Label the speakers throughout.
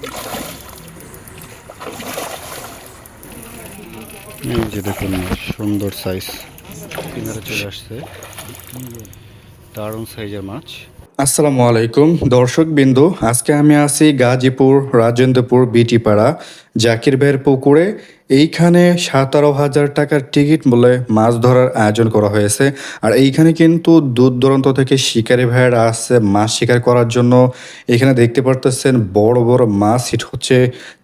Speaker 1: এই যে দেখুন, সুন্দর সাইজ কিনারে চলে আসছে। দারুণ সাইজের মাছ।
Speaker 2: আসসালামু আলাইকুম, দর্শক বিন্দু, আজকে আমি আছি গাজীপুর, রাজেন্দ্রপুর, বিটিপাড়া, জাকির ভাইয়ের পুকুরে। এইখানে সতেরো হাজার টাকার টিকিট বলে মাছ ধরার আয়োজন করা হয়েছে। আর এইখানে কিন্তু দূর দূরান্ত থেকে শিকারি ভাইয়েরা আসছে মাছ শিকার করার জন্য। এখানে দেখতে পারতেছেন বড় বড় মাছ হিট হচ্ছে।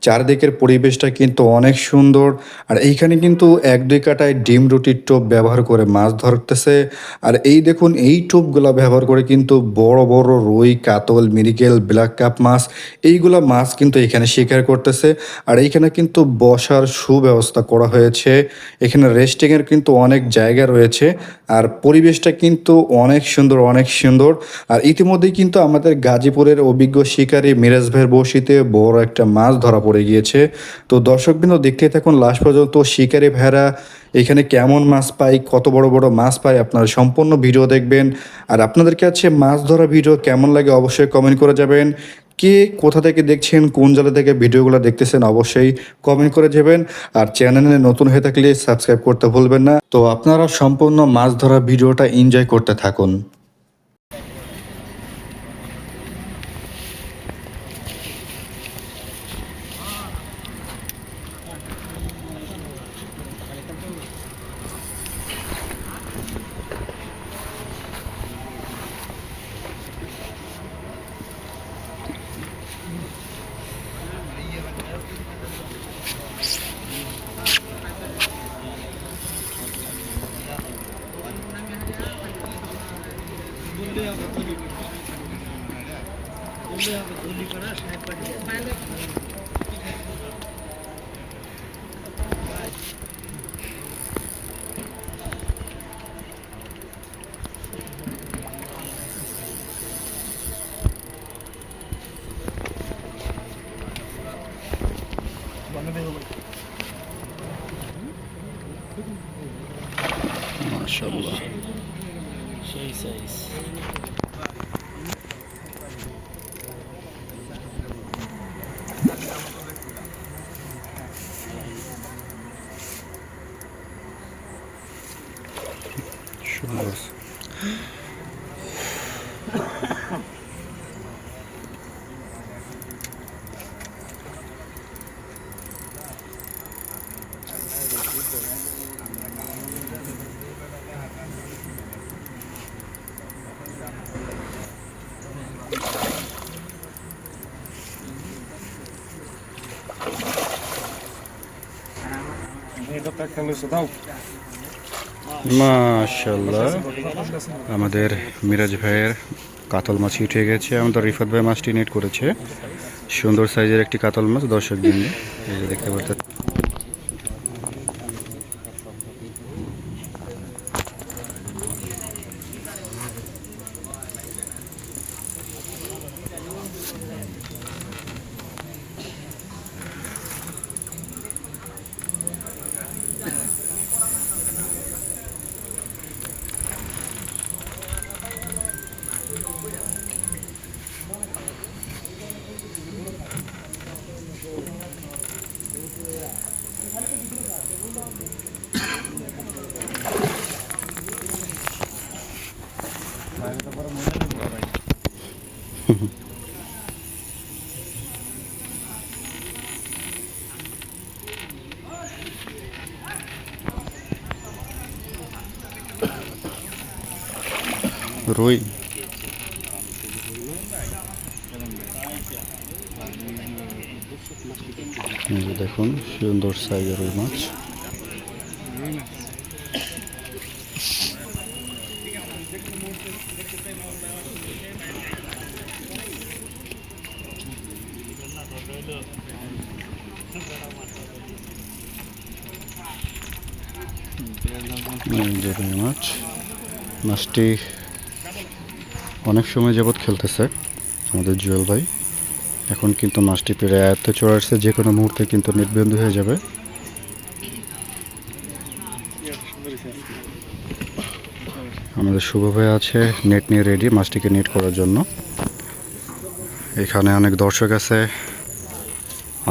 Speaker 2: চারদিকের পরিবেশটা কিন্তু অনেক সুন্দর। আর এইখানে কিন্তু এক দুই কাটায় ডিম রুটির টোপ ব্যবহার করে মাছ ধরতেছে। আর এই দেখুন, এই টোপগুলো ব্যবহার করে কিন্তু বড় বড় রুই, কাতল মিরিকেল ব্ল্যাক কাপ মাছ, এইগুলা মাছ কিন্তু এখানে শিকার করতেছে। আর এইখানে কিন্তু বসার সুব্যবস্থা করা হয়েছে। এখানে রেস্টিংয়ের কিন্তু অনেক জায়গা রয়েছে আর পরিবেশটা কিন্তু অনেক সুন্দর অনেক সুন্দর। আর ইতিমধ্যেই কিন্তু আমাদের গাজীপুরের অভিজ্ঞ শিকারী মিরাজ ভাইয়ের বসিতে বড় একটা মাছ ধরা পড়ে গিয়েছে। তো দর্শকবৃন্দ দেখতে থাকুন লাস্ট পর্যন্ত শিকারী ভাইরা এখানে কেমন মাছ পাই কত বড় বড় মাছ পাই আপনারা সম্পূর্ণ ভিডিও দেখবেন। আর আপনাদের কাছে মাছ ধরা ভিডিও কেমন লাগে অবশ্যই কমেন্ট করে যাবেন। কে কোথা থেকে দেখছেন, কোন জেলা থেকে ভিডিওগুলো দেখতেছেন অবশ্যই কমেন্ট করে যাবেন। আর চ্যানেলে নতুন হয়ে থাকলে সাবস্ক্রাইব করতে ভুলবেন না। তো আপনারা সম্পূর্ণ মাছ ধরা ভিডিওটা এনজয় করতে থাকুন।
Speaker 1: মাশাআল্লাহ
Speaker 3: সেই সাইজ
Speaker 1: সুন্দর আমাদের মিরাজ ভাইয়ের কাতল মাছ উঠে গেছে। আমাদের রিফাত ভাই মাছটি নেট করেছে। সুন্দর সাইজের একটি কাতল মাছ দর্শক দিন দেখতে পাচ্ছেন রুই এই যে দেখুন সুন্দর সাইজের রুই মাছ মাছ মাছটি অনেক সময় যাবৎ খেলতেছে আমাদের জুয়েল ভাই। এখন কিন্তু মাছটি প্রায় আয়ত্তে চলে আসছে, যে কোনো মুহূর্তে কিন্তু নির্বন্ধ হয়ে যাবে। আমাদের শুভ ভাই আছে নেট নিয়ে রেডি মাছটিকে নেট করার জন্য। এখানে অনেক দর্শক আছে।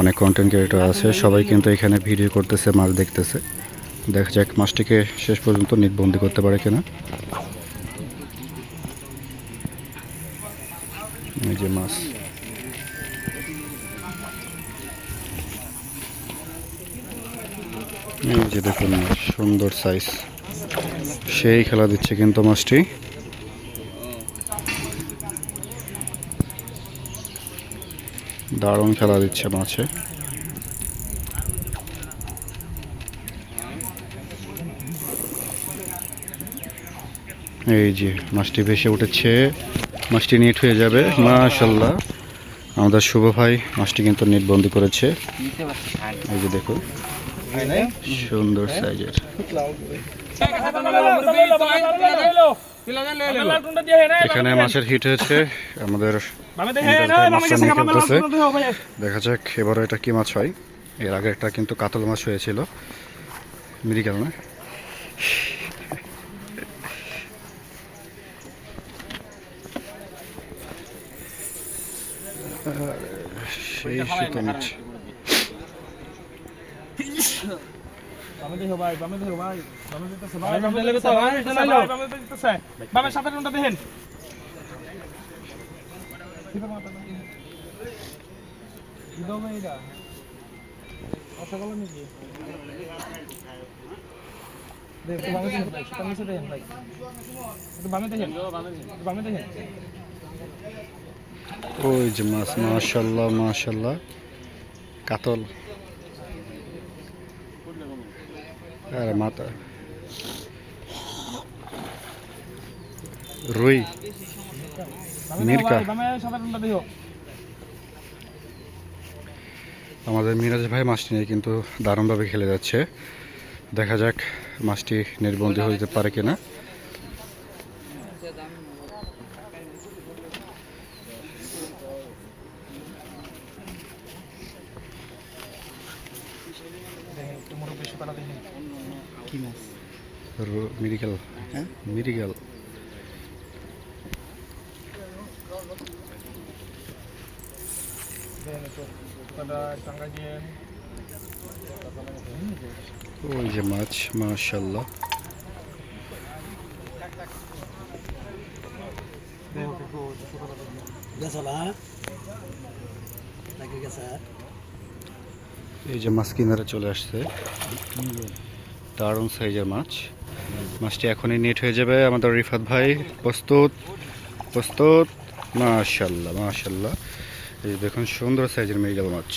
Speaker 2: অনেক কন্টেন্ট ক্রিয়েটর আছে, সবাই কিন্তু এখানে ভিডিও করতেছে, মাছ দেখতেছে। দেখা যাক মাছটিকে শেষ পর্যন্ত নিটবন্দি করতে পারে কিনা। যে মাছ। এই যে দেখুন, সুন্দর সাইজ সেই খেলা দিচ্ছে কিন্তু মাছটি। দারুণ খেলা দিচ্ছে মাছে এই যে মাছটি ভেসে উঠেছে, মাছটি নেট হয়ে যাবে মাশাল্লাহ আমাদের শুভ ভাই মাছটি কিন্তু নেট বন্দি করেছে। এই যে দেখুন, সুন্দর সাইজের। এখানে মাছের হিট হয়েছে আমাদের দেখা যাক এবারে এটা কি মাছ হয়? এর আগে একটা কিন্তু কাতল মাছ হয়েছিল। মেডিকেল না? সেই শীত নিচ্ছে।
Speaker 4: বামে দেখো ভাই বামে দেখো ভাই বামে দেখতেছে ভাই বামে দেখতেছে ভাই ভাই বামে দেখতেছে। বামে সাথে কোনটা দেখেন।
Speaker 2: ওই যে মাছ মাশাল্লাহ মাশাল্লাহ কাতল। আরে মাথা। রুই। মিরকা। আমাদের মিরাজ ভাই মাছটি নিয়ে কিন্তু দারুণভাবে খেলে যাচ্ছে। দেখা যাক মাছটি নির্বন্দী হতে পারে কিনা। মাছ মিরিকেল হ্যাঁ? মিরিকেল
Speaker 4: দেখেন একটু সুতাটা টাঙ্গা দিয়ে
Speaker 2: ওই যে মাছ মাশাল্লাহ. এই যে মাছ কিনারে চলে আসছে। দারুণ সাইজের মাছ। মাছটি এখনই নেট হয়ে যাবে আমাদের রিফাত ভাই। প্রস্তুত প্রস্তুত। মাশাল্লাহ মাশাল্লাহ এই দেখুন সুন্দর সাইজের মেরিগাল মাছ